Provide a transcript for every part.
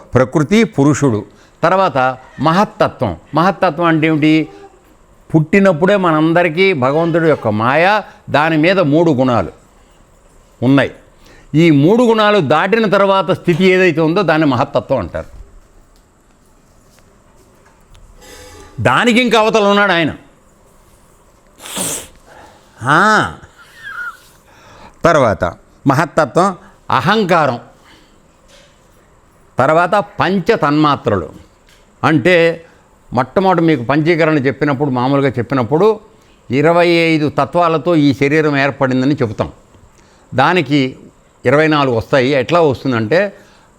ప్రకృతి పురుషుడు. తర్వాత మహత్తత్వం. మహత్తత్వం అంటే ఏమిటి? పుట్టినప్పుడే మనందరికీ భగవంతుడి యొక్క మాయ దాని మీద మూడు గుణాలు ఉన్నాయి. ఈ మూడు గుణాలు దాటిన తర్వాత స్థితి ఏదైతే ఉందో దాన్ని మహత్తత్వం అంటారు. దానికి ఇంకా అవతల ఉన్నాడు ఆయన. తర్వాత మహత్తత్వం అహంకారం. తర్వాత పంచ తన్మాత్రలు అంటే మొట్టమొదటి మీకు పంచీకరణ చెప్పినప్పుడు మామూలుగా చెప్పినప్పుడు ఇరవై ఐదు తత్వాలతో ఈ శరీరం ఏర్పడిందని చెబుతాం. దానికి ఇరవై నాలుగు వస్తాయి. ఎట్లా వస్తుందంటే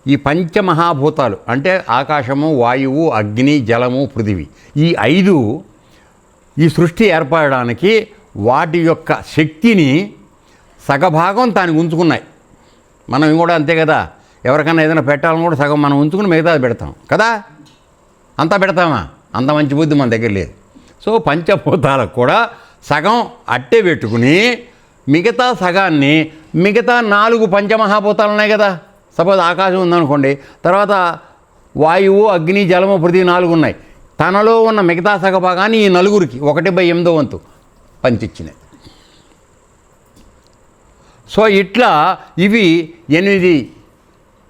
ఈ పంచమహాభూతాలు అంటే ఆకాశము వాయువు అగ్ని జలము పృథివీ ఈ ఐదు ఈ సృష్టి ఏర్పడడానికి వాటి యొక్క శక్తిని సగభాగం తానికి ఉంచుకున్నాయి. మనం కూడా అంతే కదా ఎవరికైనా ఏదైనా పెట్టాలని కూడా సగం మనం ఉంచుకుని మిగతాది పెడతాం. కదా? అంతా పెడతామా? అంత మంచి బుద్ధి మన దగ్గర లేదు. సో పంచభూతాలకు కూడా సగం అట్టే పెట్టుకుని మిగతా సగాన్ని మిగతా నాలుగు పంచమహాభూతాలు ఉన్నాయి కదా? సపోజ్ ఆకాశం ఉందనుకోండి తర్వాత వాయువు అగ్ని జలము ప్రతి నాలుగు ఉన్నాయి. తనలో ఉన్న మిగతా సగ భాగాన్ని ఈ నలుగురికి ఒకటి బై ఎనిమిదో వంతు పంచిచ్చినాయి సో ఇట్లా ఇవి ఎనిమిది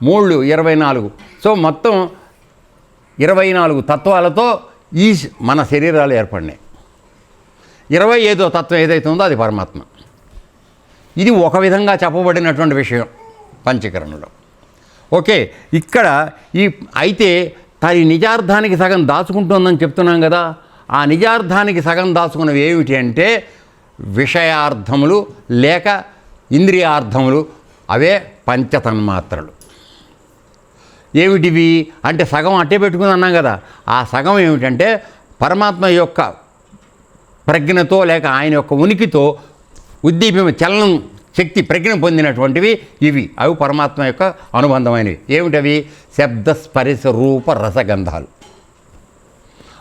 మూళ్ళు ఇరవై నాలుగు. సో మొత్తం ఇరవై నాలుగు తత్వాలతో ఈ మన శరీరాలు ఏర్పడినాయి. ఇరవై ఐదో తత్వం ఏదైతే ఉందో అది పరమాత్మ. ఇది ఒక విధంగా చెప్పబడినటువంటి విషయం పంచకరణలో. ఓకే ఇక్కడ ఈ అయితే తన నిజార్థానికి సగం దాచుకుంటుందని చెప్తున్నాం కదా ఆ నిజార్థానికి సగం దాచుకున్నవి ఏమిటి అంటే విషయార్థములు లేక ఇంద్రియార్థములు అవే పంచతన్మాత్రలు. ఏమిటివి? అంటే సగం అట్టే పెట్టుకుని అన్నాం కదా. ఆ సగం ఏమిటంటే పరమాత్మ యొక్క ప్రజ్ఞతో లేక ఆయన యొక్క ఉనికితో ఉద్దీపం చలనం శక్తి ప్రజ్ఞ పొందినటువంటివి ఇవి. అవి పరమాత్మ యొక్క అనుబంధమైనవి. ఏమిటవి? శబ్ద స్పరిశ రూప రసగంధాలు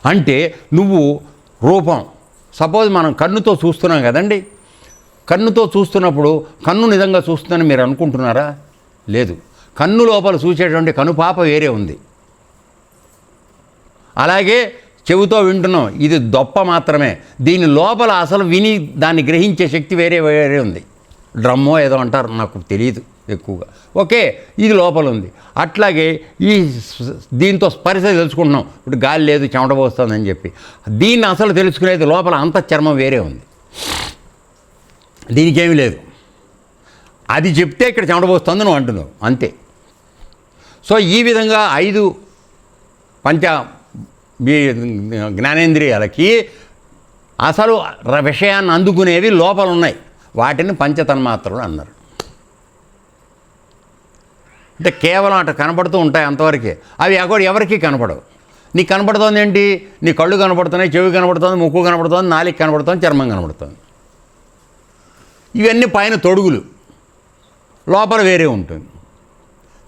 అంటే నువ్వు రూపం సపోజ్ మనం కన్నుతో చూస్తున్నాం కదండి. కన్నుతో చూస్తున్నప్పుడు కన్ను నిజంగా చూస్తుందని మీరు అనుకుంటున్నారా? లేదు. కన్ను లోపల చూసేటువంటి కనుపాప వేరే ఉంది. అలాగే చెవితో వింటున్నాం ఇది దొప్ప మాత్రమే. దీని లోపల అసలు విని దాన్ని గ్రహించే శక్తి వేరే వేరే ఉంది. డ్రమ్మో ఏదో అంటారు నాకు తెలియదు ఎక్కువగా. ఓకే ఇది లోపల ఉంది. అట్లాగే ఈ స్- దీంతో స్పర్శ తెలుసుకుంటున్నాం. ఇప్పుడు గాలి లేదు చెమట పోస్తుందని చెప్పి. దీన్ని అసలు తెలుసుకునేది లోపల అంత చర్మం వేరే ఉంది. దీనికేమీ లేదు. అది చెప్తే ఇక్కడ చెమట పోస్తుంది నువ్వు అంటున్నావు. అంతే. సో ఈ విధంగా ఐదు పంచ జ్ఞానేంద్రియాలకి అసలు విషయాన్ని అందుకునేవి లోపల ఉన్నాయి వాటిని పంచతన్మాత్రలు అన్నారు. అంటే కేవలం అటు కనపడుతూ ఉంటాయి అంతవరకే. అవి అక్కడ ఎవరికీ కనపడవు. నీకు కనపడుతుంది ఏంటి? నీ కళ్ళు కనపడుతున్నాయి చెవి కనపడుతుంది ముక్కు కనపడుతుంది నాలిక కనపడుతుంది చర్మం కనపడుతుంది. ఇవన్నీ పైన తొడుగులు. లోపల వేరే ఉంటుంది.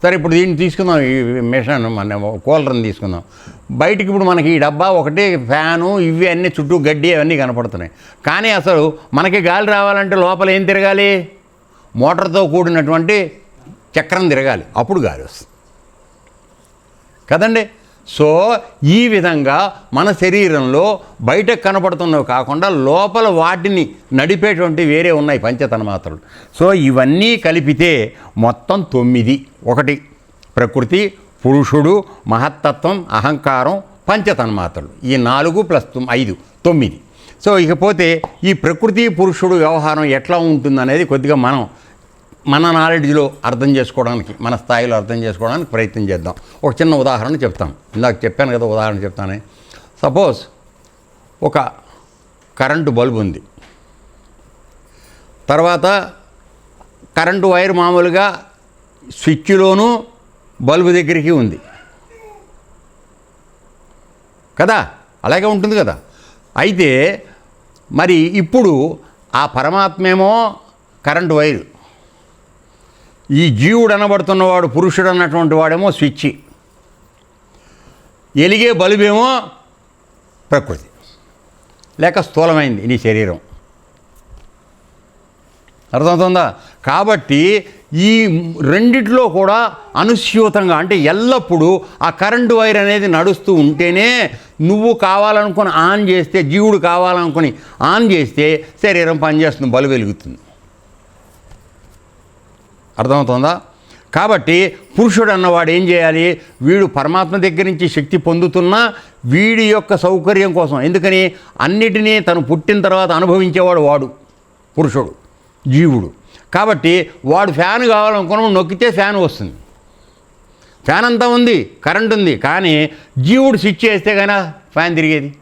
సరే ఇప్పుడు దీన్ని తీసుకుందాం. ఈ మిషన్ మన కూలర్ని తీసుకుందాం. బయటికి ఇప్పుడు మనకి ఈ డబ్బా ఒకటి ఫ్యాను ఇవి అన్నీ చుట్టూ గడ్డి అవన్నీ కనపడుతున్నాయి. కానీ అసలు మనకి గాలి రావాలంటే లోపల ఏం తిరగాలి? మోటార్తో కూడినటువంటి చక్రం తిరగాలి. అప్పుడు గాలి వస్తుంది. కదండి? సో ఈ విధంగా మన శరీరంలో బయట కనపడుతున్నవి కాకుండా లోపల వాటిని నడిపేటువంటి వేరే ఉన్నాయి పంచతన్మాత్రలు. సో ఇవన్నీ కలిపితే మొత్తం తొమ్మిది. ఒకటి ప్రకృతి పురుషుడు మహత్తత్వం అహంకారం పంచతన్మాత్రలు. ఈ నాలుగు ప్లస్ ఐదు తొమ్మిది. సో ఇకపోతే ఈ ప్రకృతి పురుషుడు వ్యవహారం ఎట్లా ఉంటుందనేది కొద్దిగా మనం మన నాలెడ్జ్లో అర్థం చేసుకోవడానికి మన స్థాయిలో అర్థం చేసుకోవడానికి ప్రయత్నం చేద్దాం. ఒక చిన్న ఉదాహరణ చెప్తాం ఇందాక చెప్పాను కదా ఉదాహరణ చెప్తానే. సపోజ్ ఒక కరెంటు బల్బు ఉంది. తర్వాత కరెంటు వైర్ మామూలుగా స్విచ్లోనూ బల్బు దగ్గరికి ఉంది. కదా? అలాగే ఉంటుంది కదా? అయితే మరి ఇప్పుడు ఆ పరమాత్మేమో కరెంటు వైరు ఈ జీవుడు అనబడుతున్నవాడు పురుషుడు అన్నటువంటి వాడేమో స్విచ్ ఎలిగే బలుబేమో ప్రకృతి. లేక స్థూలమైంది నీ శరీరం. అర్థమవుతుందా? కాబట్టి ఈ రెండిట్లో కూడా అనుస్యూతంగా అంటే ఎల్లప్పుడూ ఆ కరెంటు వైర్ అనేది నడుస్తూ ఉంటేనే నువ్వు కావాలనుకుని ఆన్ చేస్తే జీవుడు కావాలనుకుని ఆన్ చేస్తే శరీరం పనిచేస్తుంది బలు వెలుగుతుంది. అర్థమవుతుందా? కాబట్టి పురుషుడు అన్నవాడు ఏం చేయాలి? వీడు పరమాత్మ దగ్గర నుంచి శక్తి పొందుతున్నా వీడి యొక్క సౌకర్యం కోసం. ఎందుకని? అన్నిటినీ తను పుట్టిన తర్వాత అనుభవించేవాడు వాడు పురుషుడు జీవుడు. కాబట్టి వాడు ఫ్యాన్ కావాలనుకున్నప్పుడు నొక్కితే ఫ్యాన్ వస్తుంది. ఫ్యాన్ అంతా ఉంది కరెంట్ ఉంది కానీ జీవుడు స్విచ్ చేస్తే కానీ ఫ్యాన్ తిరిగేది.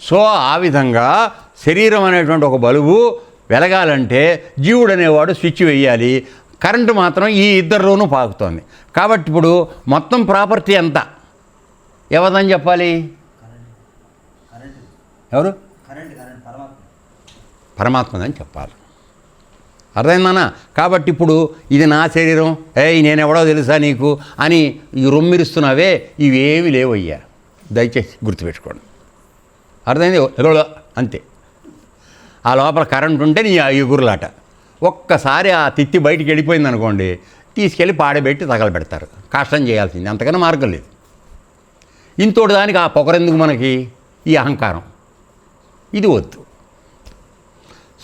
సో ఆ విధంగా శరీరం అనేటువంటి ఒక బలుబు వెలగాలంటే జీవుడు అనేవాడు స్విచ్ వేయాలి. కరెంటు మాత్రం ఈ ఇద్దరిలోనూ పాకుతోంది. కాబట్టి ఇప్పుడు మొత్తం ప్రాపర్టీ ఎంత? ఎవరిదని చెప్పాలి? ఎవరు? కరెంట్ పరమాత్మదని చెప్పాలి. అర్థమైందనా కాబట్టి ఇప్పుడు ఇది నా శరీరం. ఏయ్ నేను ఎవడో తెలుసా నీకు? అని ఈ రొమ్మిరుస్తున్నావే ఇవేమి లేవయ్యా. దయచేసి గుర్తుపెట్టుకోండి. అర్థమైంది? ఎగో అంతే. ఆ లోపల కరెంట్ ఉంటే నీ ఆ ఎగురులాట ఒక్కసారి ఆ తిత్తి బయటికి వెళ్ళిపోయింది అనుకోండి తీసుకెళ్ళి పాడబెట్టి తగలబెడతారు. కష్టం చేయాల్సింది. అంతకన్నా మార్గం లేదు. ఇంతోటి దానికి ఆ పొగరెందుకు మనకి? ఈ అహంకారం. ఇది వద్దు.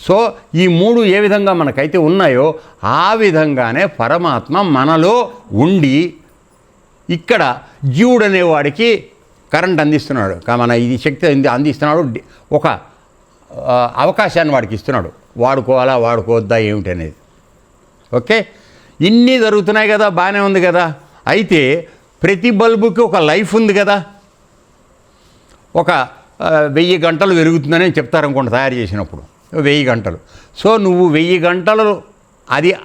సో ఈ మూడు ఏ విధంగా మనకైతే ఉన్నాయో ఆ విధంగానే పరమాత్మ మనలో ఉండి ఇక్కడ జీవుడు అనేవాడికి కరెంట్ అందిస్తున్నాడు. మన ఇది శక్తి అందిస్తున్నాడు. ఒక అవకాశాన్ని వాడికి ఇస్తున్నాడు. వాడుకోవాలా వాడుకోవద్దా ఏమిటి అనేది. ఓకే? ఇన్ని జరుగుతున్నాయి కదా బాగానే ఉంది కదా. అయితే ప్రతి బల్బుకి ఒక లైఫ్ ఉంది కదా. ఒక వెయ్యి గంటలు వెలుగుతుందని చెప్తారు అనుకోండి తయారు చేసినప్పుడు. వెయ్యి గంటలు. సో నువ్వు వెయ్యి గంటలు అది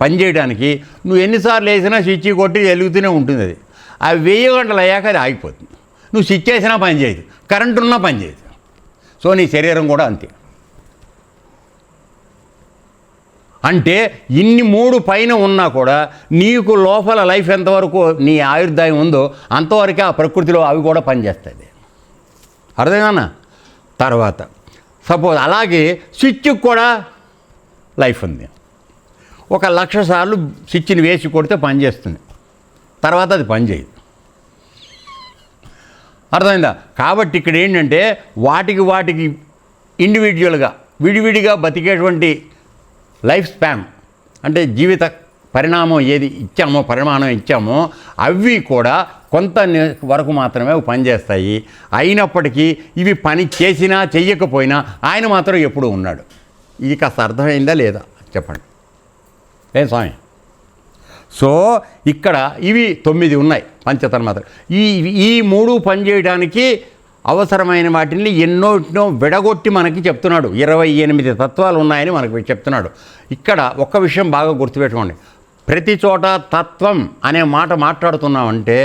పనిచేయడానికి నువ్వు ఎన్నిసార్లు వేసినా స్విచ్ కొట్టి వెలుగుతూనే ఉంటుంది అది. ఆ వెయ్యి గంటలు అయ్యాక అది ఆగిపోతుంది. నువ్వు స్విచ్ వేసినా పనిచేయదు కరెంటు ఉన్నా పని చేయదు. సో నీ శరీరం కూడా అంతే. అంటే ఇన్ని మూడు పైన ఉన్నా కూడా నీకు లోపల లైఫ్ ఎంతవరకు నీ ఆయుర్దాయం ఉందో అంతవరకే ఆ ప్రకృతిలో అవి కూడా పనిచేస్తుంది అర్థమేనా తర్వాత సపోజ్ అలాగే స్విచ్కి కూడా లైఫ్ ఉంది. ఒక లక్ష సార్లు స్విచ్ని వేసి కొడితే పనిచేస్తుంది. తర్వాత అది పనిచేయదు. అర్థమైందా? కాబట్టి ఇక్కడ ఏంటంటే వాటికి వాటికి ఇండివిజువల్గా విడివిడిగా బతికేటువంటి లైఫ్ స్పాన్ అంటే జీవిత పరిణామం ఏది ఇచ్చామో పరిమాణం ఇచ్చామో అవి కూడా కొంత వరకు మాత్రమే పనిచేస్తాయి. అయినప్పటికీ ఇవి పని చేసినా చెయ్యకపోయినా ఆయన మాత్రం ఎప్పుడూ ఉన్నాడు. ఇది కాస్త అర్థమైందా లేదా? చెప్పండి. ఏం స్వామి? సో ఇక్కడ ఇవి తొమ్మిది ఉన్నాయి. పంచతన్మాత్ర ఈ ఈ మూడు పనిచేయడానికి అవసరమైన వాటిని ఎన్నో ఎన్నో విడగొట్టి మనకి చెప్తున్నాడు. ఇరవై ఎనిమిది తత్వాలు ఉన్నాయని మనకి చెప్తున్నాడు. ఇక్కడ ఒక్క విషయం బాగా గుర్తుపెట్టుకోండి. ప్రతి చోట తత్వం అనే మాట మాట్లాడుతున్నామంటే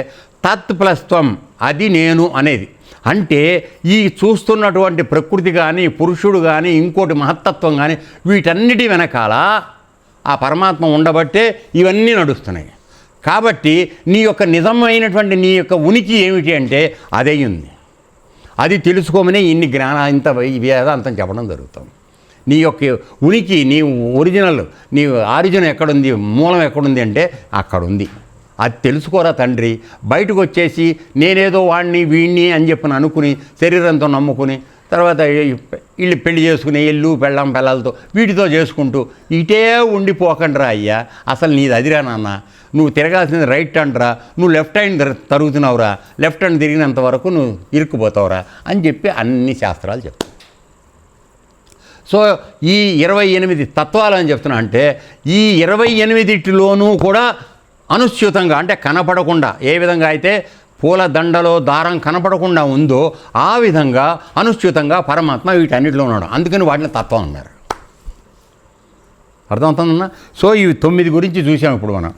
తత్ ప్లస్ త్వం అది నేను అనేది. అంటే ఈ చూస్తున్నటువంటి ప్రకృతి కానీ పురుషుడు కానీ ఇంకోటి మహత్తత్వం కానీ వీటన్నిటి వెనకాల ఆ పరమాత్మ ఉండబట్టే ఇవన్నీ నడుస్తున్నాయి. కాబట్టి నీ యొక్క నిజమైనటువంటి నీ యొక్క ఉనికి ఏమిటి అంటే అదే ఉంది. అది తెలుసుకోమనే ఇన్ని జ్ఞాన ఇంత వేదాంతం చెప్పడం జరుగుతుంది నీ యొక్క ఉనికి నీ ఒరిజినల్ నీ ఆరిజిన్ ఎక్కడుంది మూలం ఎక్కడుంది అంటే అక్కడ ఉంది అది తెలుసుకోరా తండ్రి? బయటకు వచ్చేసి నేనేదో వాడిని వీడిని అని చెప్పి అనుకుని శరీరంతో నమ్ముకుని తర్వాత వీళ్ళు పెళ్ళి చేసుకుని ఇల్లు పెళ్ళం పిల్లలతో వీటితో చేసుకుంటూ ఇటే ఉండిపోకండిరా అయ్యా. అసలు నీది అదిరా నాన్న. నువ్వు తిరగాల్సింది రైట్ అండ్రా. నువ్వు లెఫ్ట్ హ్యాండ్ తరుగుతున్నావురా. లెఫ్ట్ హ్యాండ్ తిరిగినంత వరకు నువ్వు ఇరుక్కుపోతావురా అని చెప్పి అన్ని శాస్త్రాలు చెప్తాయి సో ఈ ఇరవై ఎనిమిది తత్వాలు అని చెప్తున్నా అంటే ఈ ఇరవై ఎనిమిదిటిలోనూ కూడా అనుస్యూతంగా అంటే కనపడకుండా ఏ విధంగా అయితే పూలదండలో దారం కనపడకుండా ఉందో ఆ విధంగా అనుస్యూతంగా పరమాత్మ వీటన్నిటిలో ఉన్నాడు. అందుకని వాటిని తత్వం అన్నారు. అర్థమవుతుందన్నా? సో ఇవి తొమ్మిది గురించి చూసాం ఇప్పుడు మనం.